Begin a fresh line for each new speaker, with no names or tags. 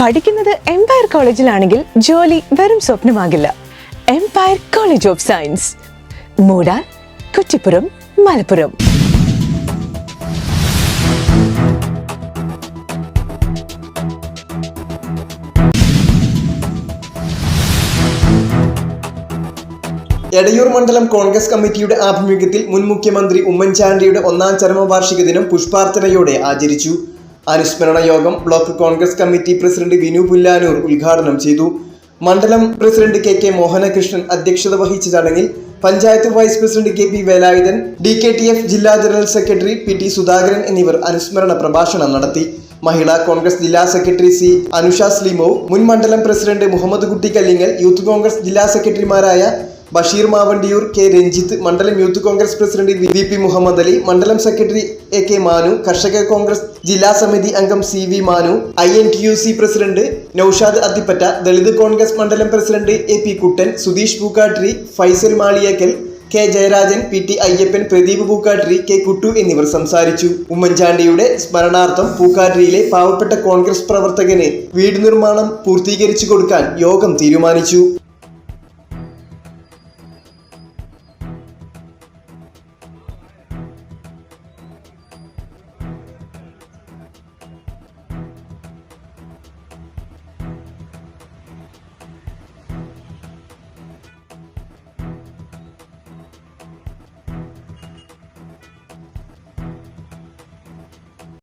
പഠിക്കുന്നത് എംപയർ കോളേജിലാണെങ്കിൽ ജോലി വെറും സ്വപ്നമാകില്ല. Empire college of science Moodal Kuttippuram Malappuram.
Edayur മണ്ഡലം കോൺഗ്രസ് കമ്മിറ്റിയുടെ ആഭിമുഖ്യത്തിൽ മുൻ മുഖ്യമന്ത്രി ഉമ്മൻചാണ്ടിയുടെ ഒന്നാം ചരമവാർഷിക ദിനം പുഷ്പാർച്ചനയോടെ ആചരിച്ചു. അനുസ്മരണ യോഗം block Congress committee president Vinu Pullanur ഉദ്ഘാടനം ചെയ്തു. മണ്ഡലം പ്രസിഡന്റ് കെ കെ മോഹനകൃഷ്ണൻ അധ്യക്ഷത വഹിച്ച ചടങ്ങിൽ panchayat vice president K P Velayudhan D K T F ജില്ലാ general secretary P T Sudhakaran എന്നിവർ അനുസ്മരണ പ്രഭാഷണം നടത്തി. മഹിളാ കോൺഗ്രസ് ജില്ലാ സെക്രട്ടറി സി അനുഷ സ്ലിമോ മുൻ മണ്ഡലം പ്രസിഡന്റ് മുഹമ്മദ് കുട്ടി കല്ലിങ്ങൽ യൂത്ത് കോൺഗ്രസ് ജില്ലാ സെക്രട്ടറിമാരായ ബഷീർ മാവണ്ടിയൂർ കെ രഞ്ജിത്ത് മണ്ഡലം youth Congress president V P Muhammad Ali മണ്ഡലം സെക്രട്ടറി എ കെ മാനു കർഷക കോൺഗ്രസ് ജില്ലാ സമിതി അംഗം C V Manu I N T U C president Naushad Athippatta Dalit Congress മണ്ഡലം president A P Kuttan Sudheesh Pookkatri Faisal Maliyekkal K Jayarajan P T Ayyappan Pradeep Pookkatri K Kuttu എന്നിവർ സംസാരിച്ചു. ഉമ്മൻചാണ്ടിയുടെ സ്മരണാർത്ഥം പൂക്കാട്രിയിലെ പാവപ്പെട്ട കോൺഗ്രസ് പ്രവർത്തകന് വീട് നിർമ്മാണം പൂർത്തീകരിച്ചു കൊടുക്കാൻ യോഗം തീരുമാനിച്ചു.